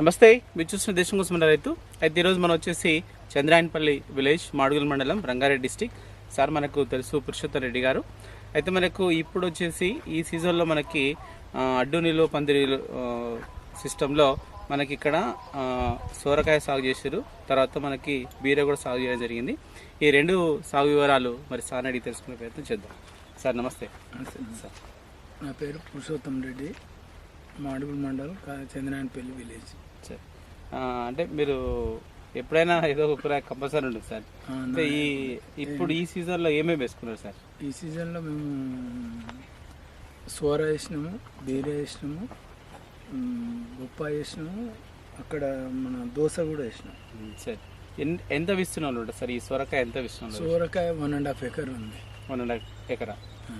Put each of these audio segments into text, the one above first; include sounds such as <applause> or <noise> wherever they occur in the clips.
నమస్తే మీరు చూసిన దేశం కోసం మన రైతు. అయితే ఈరోజు మనం వచ్చేసి చంద్రాయనపల్లి విలేజ్ మాడుగుల మండలం రంగారెడ్డి డిస్టిక్. సార్ మనకు తెలుసు పురుషోత్తం రెడ్డి గారు. అయితే మనకు ఇప్పుడు వచ్చేసి ఈ సీజన్లో మనకి అడ్డు నిలువ పందిరి సిస్టంలో మనకి ఇక్కడ సోరకాయ సాగు చేశారు. తర్వాత మనకి బీర కూడా సాగు చేయడం జరిగింది. ఈ రెండు సాగు వివరాలు మరి సార్ అడిగి తెలుసుకునే ప్రయత్నం చేద్దాం. సార్ నమస్తే సార్. నా పేరు పురుషోత్తం రెడ్డి. మాడుగుల మండలం చంద్రాయనపల్లి విలేజ్. సార్. అంటే మీరు ఎప్పుడైనా ఏదో ఒక కంపల్సరీ ఉంటుంది సార్. అంటే ఈ ఇప్పుడు ఈ సీజన్లో ఏమేమి వేసుకున్నారు సార్? ఈ సీజన్లో మేము సోర వేసినాము బీర వేసినాము బొప్పాయి వేసినాము అక్కడ మన దోశ కూడా వేసినాం. సార్. ఎంత ఉంటుంది సార్? ఈ సొరకాయ ఎంత విస్తున్నాలు సోరకాయ వన్ అండ్ హాఫ్ ఎకర్ ఉంది. వన్ అండ్ హాఫ్ ఎకరా.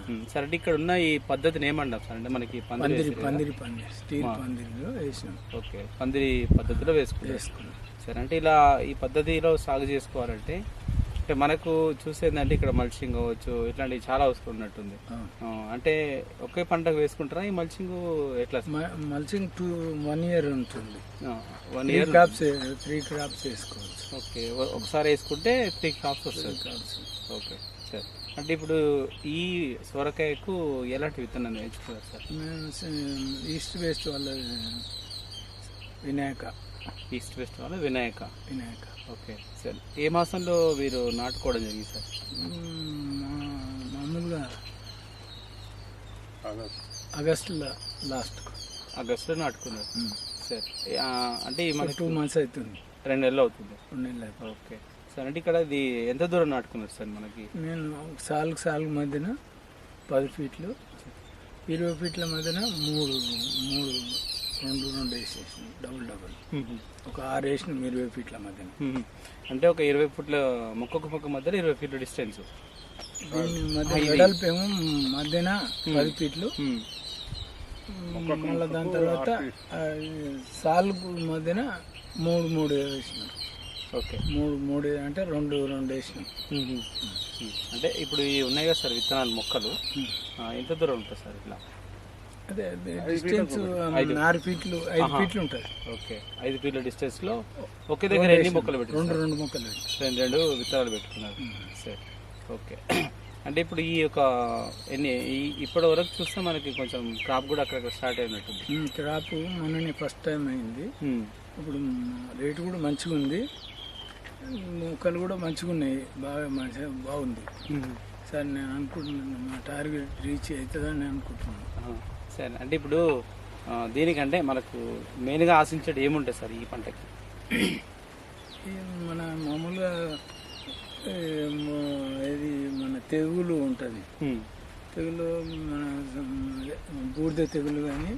ఉమ్, సార్ అంటే ఇక్కడ ఉన్న ఈ పద్ధతిని ఏమంటాం సార్? అంటే మనకి పందిరి పందిరి? పందిరి స్టీల్ పందిరిలో వేసినాం. ఓకే పందిరి పద్ధతిలో వేసుకుంటారు వేసుకున్నాం. సరే అంటే ఇలా ఈ పద్ధతిలో సాగు చేసుకోవాలంటే అంటే మనకు చూసేదంటే ఇక్కడ మల్చింగ్ అవ్వచ్చు ఇట్లాంటివి చాలా. ఆ, అంటే ఒకే పంటకు వేసుకుంటారా? ఈ మల్చింగ్ ఎట్లా మల్చింగ్ టూ వన్ ఇయర్ ఉంటుంది. One year crops three crops వేసుకోవచ్చు. ఓకే ఒకసారి వేసుకుంటే త్రీ క్రాప్స్ వస్తుంది ఓకే సరే. అంటే ఇప్పుడు ఈ సొరకాయకు ఎలాంటి విత్తనాన్ని ఎంచుకున్నారు సార్? మేము ఈస్ట్ వెస్ట్ వాళ్ళ వినాయక. ఈస్ట్ వెస్ట్ వల్ల వినాయక. వినాయక. ఓకే సరే. ఏ మాసంలో మీరు నాటుకోవడం జరిగింది సార్? మామూలుగా ఆగస్టులో లాస్ట్కు ఆగస్టులో నాటుకున్నారు. సరే అంటే టూ మంత్స్ అవుతుంది. రెండు నెలలు అవుతుంది. రెండు నెలలు. ఓకే. సార్ అంటే ఇక్కడ ఇది ఎంత దూరం నాటుకున్నారు సార్ మనకి? నేను సాలుకు సాలుగు మధ్యన పది ఫీట్లు ఇరవై ఫీట్ల మధ్యన మూడు మూడు రెండు రెండు వేసేసిన డబుల్ డబుల్. ఒక ఆరు వేసిన ఇరవై ఫీట్ల మధ్యన. అంటే ఒక ఇరవై ఫుట్ల మొక్కకు మొక్క మధ్యలో ఇరవై ఫీట్ల డిస్టెన్స్. దీని మధ్య వెడల్పు ఏమో మధ్యన పది ఫీట్లు. మళ్ళీ దాని తర్వాత సాలుకు మధ్యన మూడు మూడు వేసినాం ఓకే. మూడు మూడు అంటే రెండు రెండు వేసినాం. అంటే ఇప్పుడు ఈ ఉన్నాయి కదా సార్ విత్తనాలు మొక్కలు. ఎంత దూరం ఉంటుంది సార్ ఇట్లా? అదే డిస్టెన్స్ ఆరు ఫీట్లు ఐదు. ఫీట్లు ఉంటుంది ఓకే. ఐదు ఫీట్ల డిస్టెన్స్లో ఒకే దగ్గర ఎన్ని మొక్కలు పెట్టారు రెండు రెండు మొక్కలు. రెండు రెండు విత్తనాలు పెట్టుకున్నారు. సరే. ఓకే. <clears throat> అంటే ఇప్పుడు ఈ యొక్క ఎన్ని ఈ ఇప్పటి వరకు చూస్తే మనకి కొంచెం క్రాప్ కూడా అక్కడక్కడ స్టార్ట్ అయినట్టుంది. ఉమ్, క్రాప్ మొన్ననే ఫస్ట్ టైం అయింది. ఇప్పుడు రేటు కూడా మంచిగా ఉంది మొక్కలు కూడా మంచిగా ఉన్నాయి బాగా మంచిగా బాగుంది. సార్ నేను అనుకుంటున్నాను మా టార్గెట్ రీచ్ అవుతుందని అనుకుంటున్నాను. సరే అంటే ఇప్పుడు దీనికంటే మనకు మెయిన్గా ఆశించేది ఏముంటుంది సార్ ఈ పంటకి మన మామూలుగా ఇది మన తెగులు ఉంటుంది. తెగులు మన బూడిద తెగులు కానీ.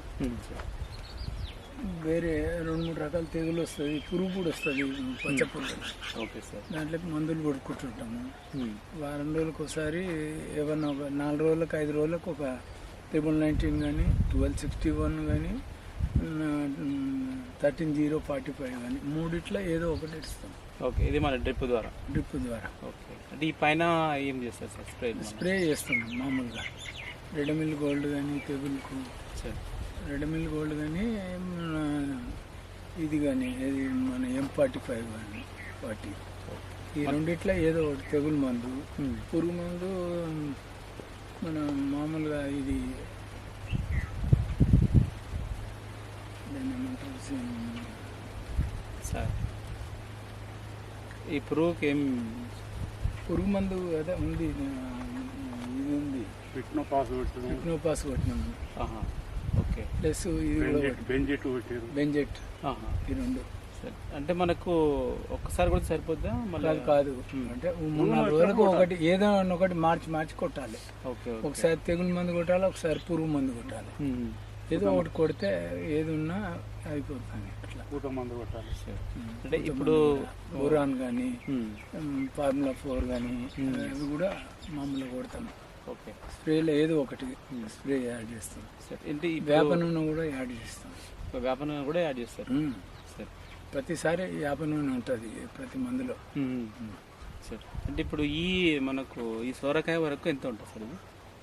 వేరే రెండు మూడు రకాల తెగులు వస్తుంది పురుగు కూడా వస్తుంది పచ్చ పురుగు. ఓకే సార్ దాంట్లోకి మందులు కొట్టుకుంటుంటాము. మ్మ్. వారం రోజులకు ఒకసారి ఏమన్నా ఒక నాలుగు రోజులకు ఐదు రోజులకు ఒక ట్రిపుల్ నైన్టీన్ కానీ ట్వెల్వ్ సిక్స్టీ వన్ కానీ థర్టీన్ జీరో ఫార్టీ ఫైవ్ కానీ మూడిట్లో ఏదో ఒకటి ఇస్తాం. ఓకే ఇది మన డ్రిప్ ద్వారా. డ్రిప్ ద్వారా. ఓకే అంటే ఈ పైన ఏం చేస్తారు సార్ స్ప్రే స్ప్రే చేస్తాం మామూలుగా. రెడమిల్ గోల్డ్ కానీ తెగులుకు సరే. రెడమిల్ గోల్డ్ కానీ మన ఇది కానీ ఇది మన ఎం ఫార్టీ ఫైవ్ కానీ ఫార్టీ ఈ రెండిట్లో ఏదో ఒకటి తెగులు మందు. పురుగు మందు మన మామూలుగా ఇది సార్ ఈ పురుగుకి ఏం పురుగు మందు అదే ఉంది ఇది ఉంది. టెక్నోపాస్ కొట్టినాము ఆహా. ఓకే. ప్లస్ ఇది. బెంజెట్. ఈ రెండు. సరే. అంటే మనకు ఒక్కసారి కూడా సరిపోద్దా? మళ్ళీ కాదు కాదు. అంటే మూడు నాలుగు రోజులకు ఒకటి ఏదో ఒకటి మార్చి మార్చి కొట్టాలి. Okay okay. ఒకసారి తెగులు మందు కొట్టాలి ఒకసారి పురుగు మందు కొట్టాలి. ఏదో ఒకటి కొడితే ఏది ఉన్నా అయిపోతుంది. అట్లా. సరే. అంటే ఇప్పుడు బురాన్ కానీ. ఫార్ములా ఫోర్ కానీ అవి కూడా మామూలుగా కొడతాం ఓకే. స్ప్రేలో ఏదో ఒకటి. స్ప్రే యాడ్ చేస్తాం. సరే ఏంటి వేప నూనె కూడా యాడ్ చేస్తాం. వేప నూనె కూడా యాడ్ చేస్తారు. సరే. ప్రతిసారి వేప నూనె ఉంటుంది ప్రతి మందులో. సరే. అంటే ఇప్పుడు ఈ మనకు ఈ సోరకాయ వరకు ఎంత ఉంటుంది సార్ ఇది?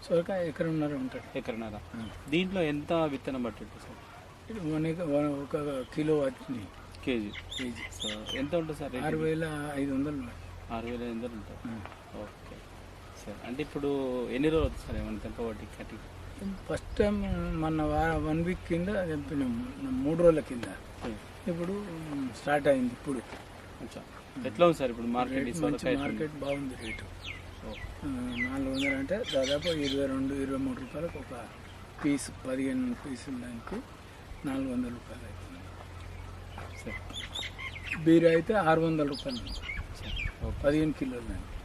సొరకాయ ఎకరన్నర ఉంటుంది. ఎకరన్నర. దీంట్లో ఎంత విత్తనం పట్టింది సార్? మనకి ఒక కిలో వచ్చింది కేజీ. కేజీ. ఎంత ఉంటుంది సార్ ఆరు వేల ఐదు వందలు ఆరు వేల ఎనిమిది వందలు ఉంటుంది. ఓకే. సరే. అంటే ఇప్పుడు ఎన్ని రోజులు అవుతుంది సార్ ఏమైనా తెంపబట్టి కట్టి ఫస్ట్ టైం మన వన్ వీక్ కింద తెంపినాం. మూడు రోజుల కింద. ఇప్పుడు స్టార్ట్ అయింది ఇప్పుడు. కొంచెం ఎట్లా ఉంది సార్ ఇప్పుడు మార్కెట్? మార్కెట్ బాగుంది రేటు. నాలుగు వందలు అంటే దాదాపు ఇరవై రెండు ఇరవై మూడు రూపాయలకు ఒక పీస్ పదిహేను పీసులు దానికి నాలుగు వందల రూపాయలు అవుతుంది సరే. బీర్ అయితే ఆరు వందల రూపాయలు. పదిహేను కిలోలు దానికి.